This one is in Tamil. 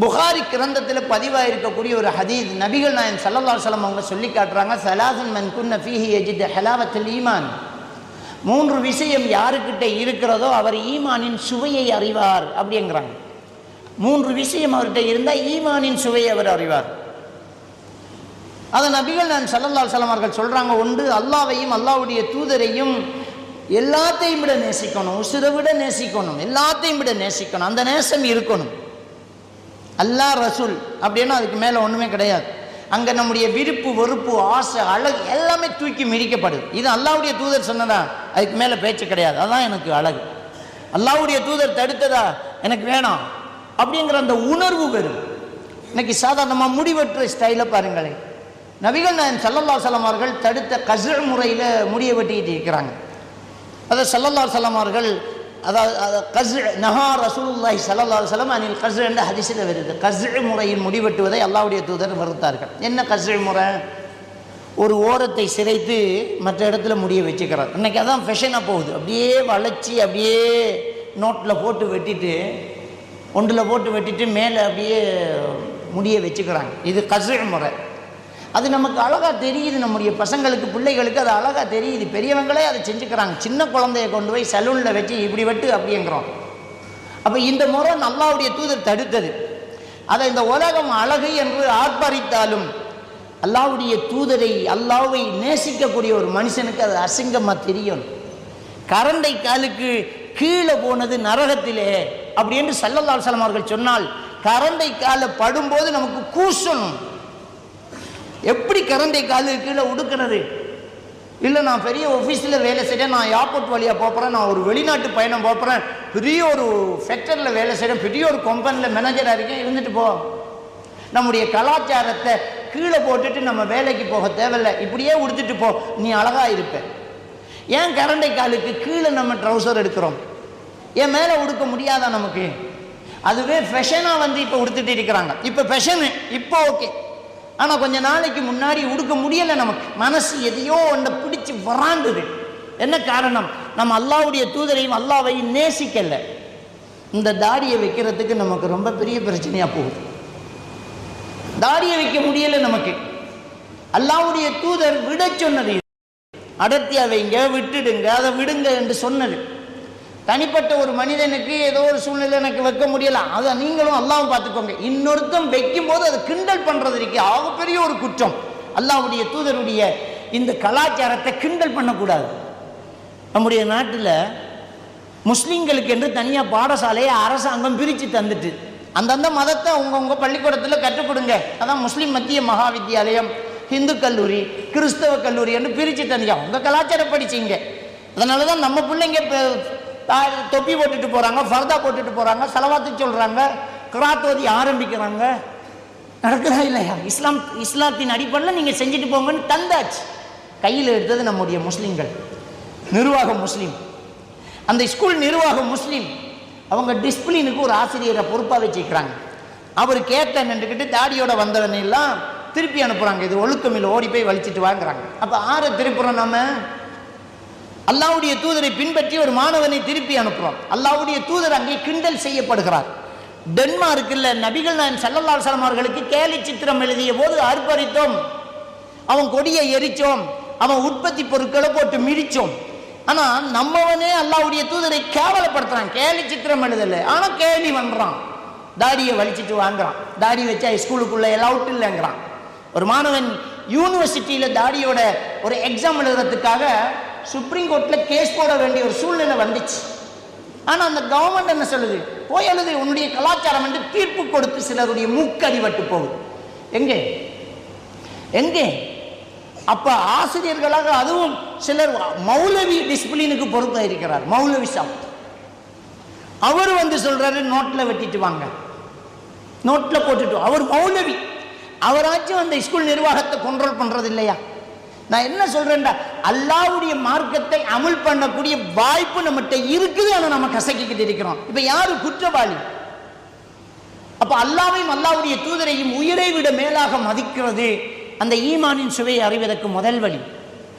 புகாரி கிரந்தத்தில் பதிவாக இருக்கக்கூடிய ஒரு ஹதீஸ் நபிகள் நாயன் சல்லல்லா சலம் அவங்க சொல்லி காட்டுறாங்க சலாசன் மன் குன்ன ஃபீஹி எஜித் ஹலாவத்தில் ஈமான். மூன்று விஷயம் யாருக்கிட்ட இருக்கிறதோ அவர் ஈமானின் சுவையை அறிவார் அப்படிங்கிறாங்க. மூன்று விஷயம் அவர்கிட்ட இருந்தால் ஈமானின் சுவையை அவர் அறிவார். அதை நபிகள் நான் சல்லல்லா சலம் அவர்கள் சொல்கிறாங்க ஒன்று அல்லாவையும் அல்லாவுடைய தூதரையும் எல்லாத்தையும் விட நேசிக்கணும் உசுரை விட நேசிக்கணும் எல்லாத்தையும் விட நேசிக்கணும் அந்த நேசம் இருக்கணும். அல்லாஹ் ரசூல் அப்படின்னா அதுக்கு மேலே ஒன்றுமே கிடையாது. அங்கே நம்முடைய விருப்பு வெறுப்பு ஆசை அழகு எல்லாமே தூக்கி மிதிக்கப்படுது. இது அல்லாவுடைய தூதர் சொன்னதா? அதுக்கு மேலே பேச்சு கிடையாது. அதான் எனக்கு அழகு. அல்லாவுடைய தூதர் தடுத்ததா? எனக்கு வேணாம். அப்படிங்கிற அந்த உணர்வு வரும். இன்னைக்கு சாதாரணமாக முடிவெட்டுற ஸ்டைலை பாருங்களேன். நபிகள் நாயன் சல்லல்லா சலம் அவர்கள் தடுத்த கசர் முறையில் முடிய வெட்டிக்கிட்டு இருக்கிறாங்க. அதை சல்லல்லா சலம் அவர்கள் அதாவது கஸ் நஹா ரசூல்லாஹி சல்லல்லா சலம் அனில் கஸ் என்ற ஹதிசில் வருது. கஸ் முறையில் முடிவெட்டுவதை அல்லாவுடைய தூதர் வருத்தார்கள் என்ன கஸ் முறை? ஒரு ஓரத்தை சிதைத்து மற்ற இடத்துல முடிய வச்சுக்கிறார். இன்னைக்கு அதான் ஃபெஷனாக போகுது. அப்படியே வளைச்சி அப்படியே நோட்டில் போட்டு வெட்டிட்டு ஒன்றில் போட்டு வெட்டிட்டு மேலே அப்படியே முடிய வச்சுக்கிறாங்க. இது கசு முறை. அது நமக்கு அழகாக தெரியுது நம்முடைய பசங்களுக்கு பிள்ளைகளுக்கு அது அழகாக தெரியுது. பெரியவங்களே அதை செஞ்சுக்கிறாங்க. சின்ன குழந்தைய கொண்டு போய் சலூனில் வச்சு இப்படி வெட்டு அப்படிங்கிறோம். அப்போ இந்த முறை நல்லாவுடைய தூதர் தடுத்தது. அதை இந்த உலகம் அழகு என்று ஆர்ப்பரித்தாலும் அல்லாவுடைய தூதரை அல்லாவை நேசிக்கக்கூடிய ஒரு மனுஷனுக்கு அது அசிங்கமாக தெரியும். கரண்டை காலுக்கு கீழே போனது நரகத்திலே. அப்படி என்று சல்லல்லா சலம் அவர்கள் சொன்னால் கரண்டை காலை படும்போது நமக்கு கூசணும். எப்படி கரண்டை காலு கீழே உடுக்கிறது? இல்லை நான் பெரிய ஆஃபீஸில் வேலை செய்கிறேன் நான் ஏர்போர்ட் வழியாக போகிறேன் நான் ஒரு வெளிநாட்டு பயணம் போகிறேன் பெரிய ஒரு ஃபேக்டரியில் வேலை செய்கிறேன் பெரிய ஒரு கம்பெனியில் மேனேஜராக இருக்கேன் இருந்துட்டு போ. நம்முடைய கலாச்சாரத்தை கீழே போட்டுட்டு நம்ம வேலைக்கு போக தேவையில்லை இப்படியே உடுத்துட்டு போ நீ அழகாக இருப்ப. ஏன் கரண்டை காலுக்கு கீழே நம்ம ட்ரௌசர் எடுக்கிறோம்? ஏன் மேலே உடுக்க முடியாதா நமக்கு? அதுவே ஃபெஷனாக வந்து இப்போ உடுத்துட்டு இருக்கிறாங்க. இப்போ ஃபெஷனு இப்போ ஓகே ஆனால் கொஞ்ச நாளைக்கு முன்னாடி உடுக்க முடியலை நமக்கு மனசு எதையோ ஒன்றை பிடிச்சி வராண்டுது என்ன காரணம்? நம்ம அல்லாவுடைய தூதரையும் அல்லாவையும் நேசிக்கல. இந்த தாடியை வைக்கிறதுக்கு நமக்கு ரொம்ப பெரிய பிரச்சனையாக போகுது. தாடியை வைக்க முடியலை நமக்கு. அல்லாவுடைய தூதர் விட சொன்னது இது. அடர்த்தியா வைங்க விட்டுடுங்க அதை விடுங்க என்று சொன்னது. தனிப்பட்ட ஒரு மனிதனுக்கு ஏதோ ஒரு சூழ்நிலை எனக்கு வைக்க முடியல. அதை நீங்களும் அல்லாவும் பார்த்துக்கோங்க. இன்னொருத்தன் வைக்கும் போது அதை கிண்டல் பண்றது இருக்கு ஆகப்பெரிய ஒரு குற்றம். அல்லாவுடைய தூதருடைய இந்த கலாச்சாரத்தை கிண்டல் பண்ணக்கூடாது. நம்முடைய நாட்டில் முஸ்லீம்களுக்கு என்று தனியாக பாடசாலையை அரசாங்கம் பிரித்து தந்துட்டு அந்தந்த மதத்தை உங்கவுங்க பள்ளிக்கூடத்தில் கற்றுக் கொடுங்க. அதான் முஸ்லீம் மத்திய மகா வித்தியாலயம் ஹிந்து கல்லூரி கிறிஸ்தவ கல்லூரி என்று பிரித்து தந்தீங்க உங்கள் கலாச்சாரம் படிச்சீங்க. அதனால தான் நம்ம பிள்ளைங்க இப்போ தொப்பி போட்டுட்டு போகிறாங்க ஃபர்தா போட்டுட்டு போகிறாங்க செலவாத்து சொல்கிறாங்க கிராத்தோதி ஆரம்பிக்கிறாங்க. நடக்குதா இல்லையா? இஸ்லாம் இஸ்லாத்தின் அடிப்படையில் நீங்கள் செஞ்சுட்டு போங்கன்னு தந்தாச்சு. கையில் எடுத்தது நம்முடைய முஸ்லீம்கள். நிர்வாகம் முஸ்லீம். அந்த ஸ்கூல் நிர்வாகம் முஸ்லீம் அவங்க டிஸ்பிளினுக்கு ஒரு ஆசிரியரை பொறுப்பாக வச்சுக்கிறாங்க. அவர் கேட்ட நின்றுக்கிட்டு தாடியோட வந்தவனையெல்லாம் திருப்பி அனுப்புகிறாங்க இது ஒழுக்கமில் ஓடி போய் வலிச்சிட்டு வாங்குறாங்க. அப்போ ஆரை திருப்புறோம் நம்ம அல்லாவுடைய தூதரை பின்பற்றி ஒரு மாணவனை திருப்பி அனுப்புகிறோம் அல்லாவுடைய தூதர் அங்கே கிண்டல் செய்யப்படுகிறார். டென்மார்க்கில் நபிகள் நாயன் சல்லல்லா சலம் அவர்களுக்கு கேலி சித்திரம் எழுதிய போது அர்ப்பரித்தோம் அவன் கொடியை எரிச்சோம் அவன் உற்பத்தி பொருட்களை போட்டு மிதிச்சோம் ஆனா நம்மவனே அல்லாவுடைய தூதரை கேவலப்படுத்துறான். கேலி சித்திரம் எழுதல. ஆனா கேலி பண்றான் தாடியை வலிச்சிட்டு வாங்குறான். தாடி வச்சா ஸ்கூலுக்குள்ள எல்லாம் இல்லைங்கிறான். ஒரு மாணவன் யூனிவர்சிட்டியில தாடியோட ஒரு எக்ஸாம் எழுதுறதுக்காக சுப்ரீம் கோர்ட்ல கேஸ் போட வேண்டிய ஒரு சூழ்நிலை வந்துச்சு. ஆனா அந்த கவர்மெண்ட் என்ன சொல்லுது? போய் எழுது உன்னுடைய கலாச்சாரம் என்று தீர்ப்பு கொடுத்து சிலருடைய மூக்கடிபட்டு போகுது. எங்கே? எங்கே? அப்ப ஆசிரியர்களாக அதுவும் சிலர் மௌலவி டிசிப்ளினுக்கு பொறுப்பாக இருக்கிறார். மௌலவி சாப். அவர் வந்து சொல்றாரு நோட்டில் வெட்டிட்டு வாங்க. நோட்டில் போட்டுட்டு அவர் மௌலவி. அவராச்சும் அந்த ஸ்கூல் நிர்வாகத்தை கண்ட்ரோல் பண்றது இல்லையா நான் என்ன சொல்றேன்டா அல்லாவுடைய மார்க்கத்தை அமல் பண்ணக்கூடிய வாய்ப்பு நம்மகிட்ட இருக்குது ஆனால் நம்ம கசக்கிக்கிட்டு இருக்கிறோம். இப்போ யாரு குற்றவாளி? அப்போ அல்லாவையும் அல்லாவுடைய தூதரையும் உயிரை விட மேலாக மதிக்கிறது அந்த ஈமானின் சுவையை அறிவதற்கு முதல் வழி.